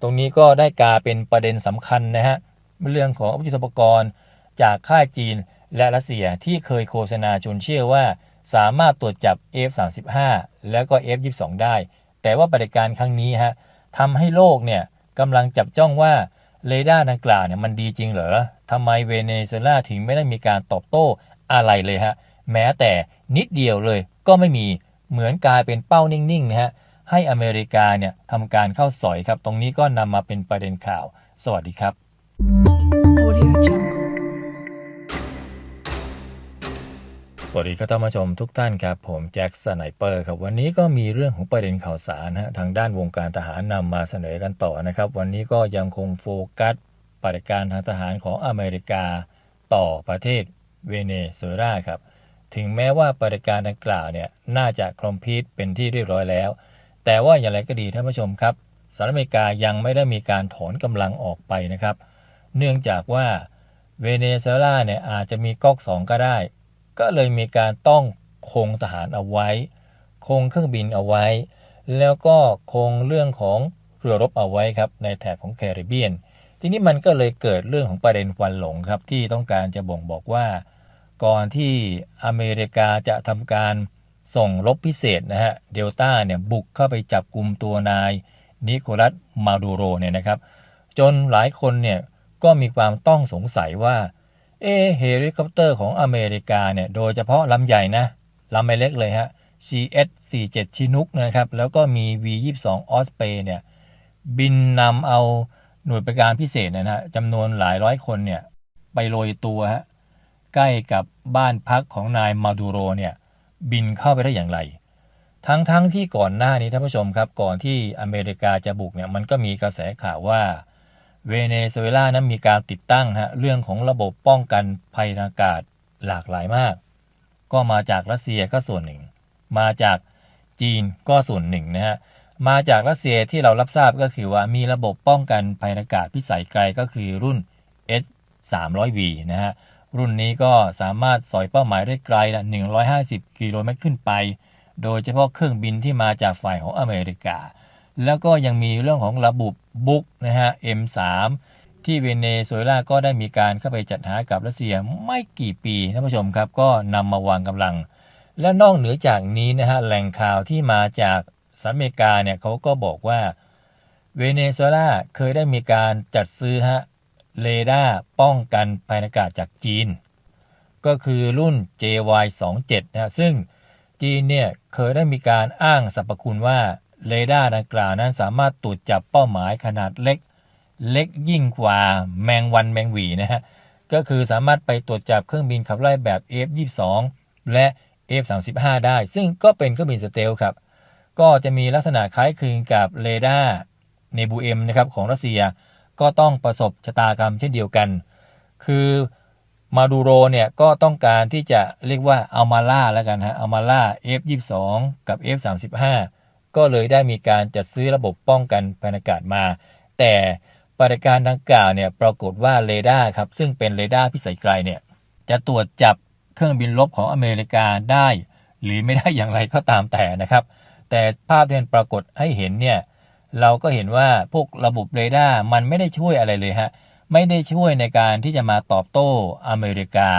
ตรงนี้ก็ได้กลายเป็นประเด็นสำคัญนะฮะเรื่องของอาวุธยุทโธปกรณ์จากค่ายจีนและรัสเซียที่เคยโฆษณาจนเชื่อว่า สามารถตรวจจับ F35 แล้วก็ F22 ได้ แต่ว่าปฏิการครั้งนี้ฮะทำให้โลกเนี่ยกำลังจับจ้องว่าเรดาร์ดังกล่าวเนี่ยมันดีจริงเหรอทำไมเวเนซุเอลาถึงไม่ได้มีการตอบโต้อะไรเลยฮะ แม้แต่นิดเดียวเลยก็ไม่มีเหมือนกลายเป็นเป้านิ่งๆนะฮะ ให้อเมริกาเนี่ยทำการเข้าสอยครับ ตรงนี้ก็นำมาเป็นประเด็นข่าว สวัสดีครับ Audio Jungle. สวัสดีครับท่านผู้ชมทุกท่านครับ ผมแจ็คสไนเปอร์ครับวันนี้ก็มีเรื่องของประเด็นข่าวสารนะฮะทางด้านวงการทหารนำมาเสนอกันต่อนะครับ วันนี้ก็ยังคงโฟกัสปฏิการทางทหารของอเมริกาต่อประเทศเวเนซุเอลาครับ ถึงแม้ว่าปฏิการดังกล่าวเนี่ยน่าจะคอมพลีทเป็นที่เรียบร้อยแล้ว แต่ว่าอย่างไรก็ดีท่านผู้ชมครับสหรัฐอเมริกายังไม่ได้มีการถอนกำลังออกไปนะครับ เนื่องจากว่าเวเนซุเอลาเนี่ยอาจจะมีก๊อกสองก็ได้ ก็เลยมีการต้องคงทหารเอาไว้ คงเครื่องบินเอาไว้ แล้วก็คงเรื่องของเรือรบเอาไว้ครับในแถบของแคริบเบียน ทีนี้มันก็เลยเกิดเรื่องของประเด็นควันหลงครับที่ต้องการจะบ่งบอกว่า ก่อนที่อเมริกาจะทำการ ส่งรบพิเศษนะฮะเดลต้าเนี่ยบุกเข้าไปจับกลุ่มตัวนายนิโคลัสมาดูโรเนี่ยนะครับ จนหลายคนเนี่ยก็มีความต้องสงสัยว่า เอเฮลิคอปเตอร์ของอเมริกาเนี่ยโดยเฉพาะลำใหญ่นะลำไม่เล็กเลยฮะ CS 47 ชินุกนะครับ แล้วก็มี V22 ออสเปเนี่ย บินนำเอาหน่วยประการพิเศษนะฮะจำนวนหลายร้อยคนเนี่ย ไปโรยตัวฮะใกล้กับบ้านพักของนายมาดูโรเนี่ย บินเข้าไปได้อย่างไร ทั้งๆทที่ก่อนหน้านี้ท่านผู้ชมครับ ก่อนที่อเมริกาจะบุกเนี่ยมันก็มีกระแสข่าวว่าเวเนซุเอลานั้นมีการติดตั้งฮะเรื่องของระบบป้องกันภัยอากาศหลากหลายมาก ก็มาจากรัสเซียก็ส่วนหนึ่ง มาจากจีนก็ส่วนหนึ่งนะฮะมาจากรัสเซียที่เรารับทราบก็คือว่ามีระบบป้องกันภัยอากาศพิสัยไกลก็คือรุ่น S 3 0 0 V นะฮะ รุ่นนี้ก็สามารถสอยเป้าหมายได้ไกลละ150 กิโลเมตรขึ้นไป โดยเฉพาะเครื่องบินที่มาจากฝ่ายของอเมริกา แล้วก็ยังมีเรื่องของระบบบุกนะฮะ M3 ที่เวเนซุเอลาก็ได้มีการเข้าไปจัดหากับรัสเซียไม่กี่ปีท่านผู้ชมครับ ก็นำมาวางกำลัง และนอกเหนือจากนี้นะฮะแหล่งข่าวที่มาจากสหรัฐอเมริกาเนี่ยเขาก็บอกว่าเวเนซุเอลาเคยได้มีการจัดซื้อฮะ เรดาร์ป้องกันภัยอากาศจากจีน ก็คือรุ่น JY27 นะฮะซึ่งจีนเนี่ยเคยได้มีการอ้างสรรพคุณว่าเรดาร์ดังกล่าวนั้นสามารถตรวจจับเป้าหมายขนาดเล็ก เล็กยิ่งกว่าแมงวันแมงหวีนะฮะก็คือสามารถไปตรวจจับเครื่องบินขับไล่แบบ F22 และ F35 ได้ ซึ่งก็เป็นเครื่องบินสเตลครับ ก็จะมีลักษณะคล้ายคลึงกับเรดาร์เนบูเอ็มนะครับของรัสเซีย ก็ต้องประสบชะตากรรมเช่นเดียวกัน คือมาดูโรเนี่ยก็ต้องการที่จะเรียกว่าเอามาล่าแล้วกันฮะเอามาล่า F22 กับ F35 ก็เลยได้มีการจัดซื้อระบบป้องกันภัยากาศมา แต่ปฏิการดังกล่าวเนี่ยปรากฏว่าเรดาร์ครับซึ่งเป็นเรดาร์พิสัยไกลเนี่ยจะตรวจจับเครื่องบินรบของอเมริกาได้ หรือไม่ได้อย่างไรก็ตามแต่นะครับ แต่ภาพที่มันปรากฏให้เห็นเนี่ย เราก็เห็นว่าพวกระบบเรดาร์มันไม่ได้ช่วยอะไรเลยฮะ ไม่ได้ช่วยในการที่จะมาตอบโต้อเมริกา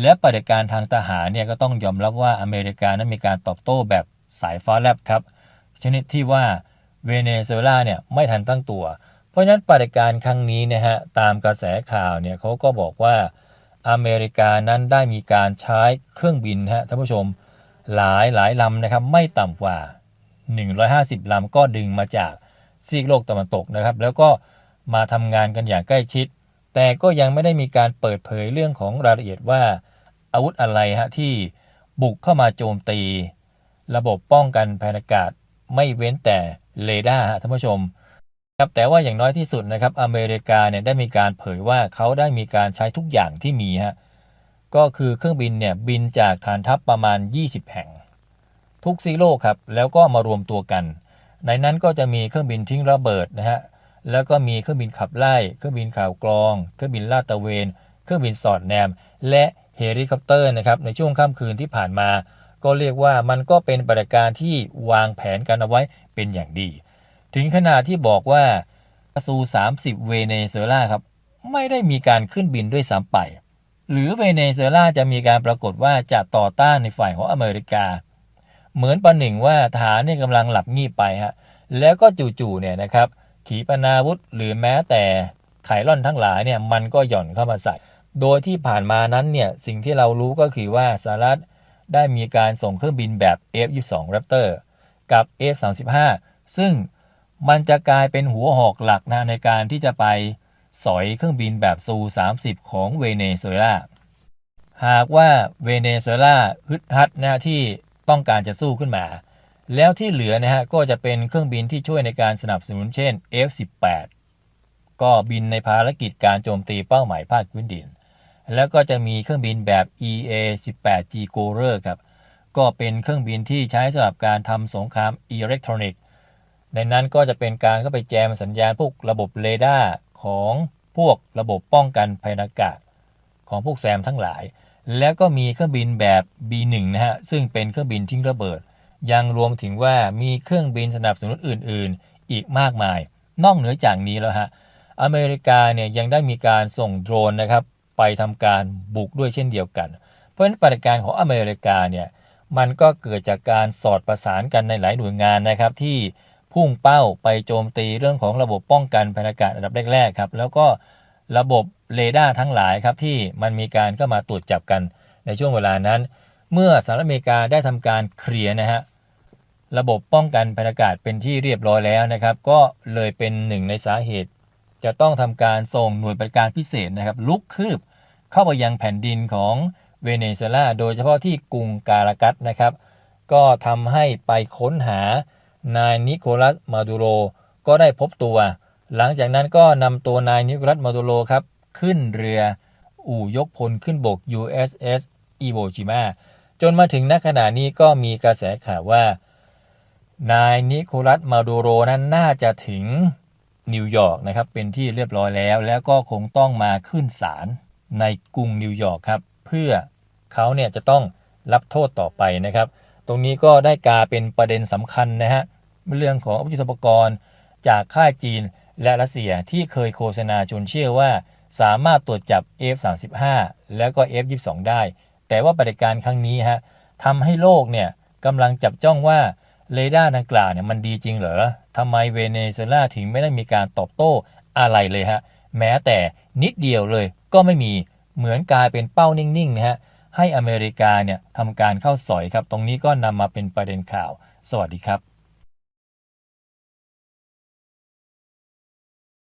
และปฏิการทางทหารเนี่ยก็ต้องยอมรับว่าอเมริกานั้นมีการตอบโต้แบบสายฟ้าแลบครับ ชนิดที่ว่าเวเนซุเอลาเนี่ยไม่ทันตั้งตัว เพราะฉะนั้นปฏิการครั้งนี้นะฮะตามกระแสข่าวเนี่ยเขาก็บอกว่าอเมริกานั้นได้มีการใช้เครื่องบินฮะท่านผู้ชมหลายหลายลำนะครับไม่ต่ำกว่า 150 ลำก็ดึงมาจาก ซีกโลกตะวันตกนะครับ แล้วก็มาทำงานกันอย่างใกล้ชิด แต่ก็ยังไม่ได้มีการเปิดเผยเรื่องของรายละเอียดว่า อาวุธอะไรฮะที่บุกเข้ามาโจมตี ระบบป้องกันภัยอากาศไม่เว้นแต่เรดาร์ฮะท่านผู้ชมครับแต่ว่าอย่างน้อยที่สุดนะครับอเมริกาเนี่ยได้มีการเผยว่าเขาได้มีการใช้ทุกอย่างที่มีฮะก็คือเครื่องบินเนี่ยบินจากฐานทัพประมาณ 20 แห่ง ทุกซีโร่ครับแล้วก็มารวมตัวกัน ในนั้นก็จะมีเครื่องบินทิ้งระเบิดนะฮะแล้วก็มีเครื่องบินขับไล่ เครื่องบินข่าวกรอง เครื่องบินลาดตระเวน เครื่องบินสอดแนม และเฮลิคอปเตอร์นะครับในช่วงค่ำคืนที่ผ่านมา ก็เรียกว่ามันก็เป็นปฏิบัติการที่วางแผนกันเอาไว้เป็นอย่างดี ถึงขนาดที่บอกว่าซู30 เวเนซุเอลาครับไม่ได้มีการขึ้นบินด้วยซ้ำไป หรือเวเนซุเอลาจะมีการปรากฏว่าจะต่อต้านในฝ่ายของอเมริกา เหมือนประหนึ่งว่าทหารเนี่ยกำลังหลับงีบไปฮะแล้วก็จู่ๆเนี่ยนะครับขีปนาวุธหรือแม้แต่ไขล่อนทั้งหลายเนี่ยมันก็หย่อนเข้ามาใส่ โดยที่ผ่านมานั้นเนี่ยสิ่งที่เรารู้ก็คือว่าสหรัฐได้มีการส่งเครื่องบินแบบ F-22 Raptor กับ F-35 ซึ่งมันจะกลายเป็นหัวหอกหลักนะในการที่จะไปสอยเครื่องบินแบบซู 30 ของเวเนซุเอลา หากว่าเวเนซุเอลาฮึดฮัดนะที่ ต้องการจะสู้ขึ้นมา แล้วที่เหลือนะฮะก็จะเป็นเครื่องบินที่ช่วยในการสนับสนุนเช่น F18 ก็บินในภารกิจการโจมตีเป้าหมายภาคพื้นดิน แล้วก็จะมีเครื่องบินแบบ EA-18G g o r e r ครับ ก็เป็นเครื่องบินที่ใช้สำหรับการทำสงครามอิเล็กทรอนิกส์ ในนั้นก็จะเป็นการเข้าไปแจมสัญญาณพวกระบบเรดาร์ของพวกระบบป้องกันภัยอากาศ ของพวกแซมทั้งหลาย แล้วก็มีเครื่องบินแบบ B1 นะฮะซึ่งเป็นเครื่องบินทิ้งระเบิด ยังรวมถึงว่ามีเครื่องบินสนับสนุนอื่น ๆ อีกมากมาย นอกเหนือจากนี้แล้วฮะอเมริกาเนี่ยยังได้มีการส่งโดรนนะครับไปทำการบุกด้วยเช่นเดียวกัน เพราะฉะนั้นปฏิบัติการของอเมริกาเนี่ยมันก็เกิดจากการสอดประสานกันในหลายหน่วยงานนะครับ ที่พุ่งเป้าไปโจมตีเรื่องของระบบป้องกันภัยอากาศอันดับแรกๆครับแล้วก็ระบบ เรดาร์ทั้งหลายครับที่มันมีการเข้ามาตรวจจับกันในช่วงเวลานั้น เมื่อสหรัฐอเมริกาได้ทำการเคลียร์นะฮะระบบป้องกันภัยอากาศเป็นที่เรียบร้อยแล้วนะครับ ก็เลยเป็นหนึ่งในสาเหตุ จะต้องทำการส่งหน่วยปฏิบัติการพิเศษนะครับ ลุกคืบเข้าไปยังแผ่นดินของเวเนซุเอลาโดยเฉพาะที่กรุงการากัสนะครับ ก็ทำให้ไปค้นหานายนิโคลัสมาดูโรก็ได้พบตัว หลังจากนั้นก็นำตัวนายนิโคลัสมาดูโรครับ ขึ้นเรือ อู่ยกพลขึ้นบก USS อีโวจิมาจนมาถึงณขณะนี้ก็มีกระแสข่าวว่า นายนิโคลัสมาดูโรนั้นน่าจะถึงนิวยอร์กนะครับเป็นที่เรียบร้อยแล้ว แล้วก็คงต้องมาขึ้นศาลในกรุงนิวยอร์กครับ เพื่อเขาเนี่ยจะต้องรับโทษต่อไปนะครับ ตรงนี้ก็ได้กลายเป็นประเด็นสำคัญนะฮะเรื่องของอาวุธยุทโธปกรณ์จากค่ายจีนและรัสเซียที่เคยโฆษณาจนเชื่อว่า สามารถตรวจจับ F35 แล้วก็ F22 ได้ แต่ว่าปฏิการครั้งนี้ฮะทำให้โลกเนี่ยกำลังจับจ้องว่าเรดาร์ดังกล่าวเนี่ยมันดีจริงเหรอทำไมเวเนซุเอลาถึงไม่ได้มีการตอบโต้อะไรเลยฮะ แม้แต่นิดเดียวเลยก็ไม่มี เหมือนกลายเป็นเป้านิ่งๆนะฮะ ให้อเมริกาเนี่ยทำการเข้าสอยครับ ตรงนี้ก็นำมาเป็นประเด็นข่าว สวัสดีครับ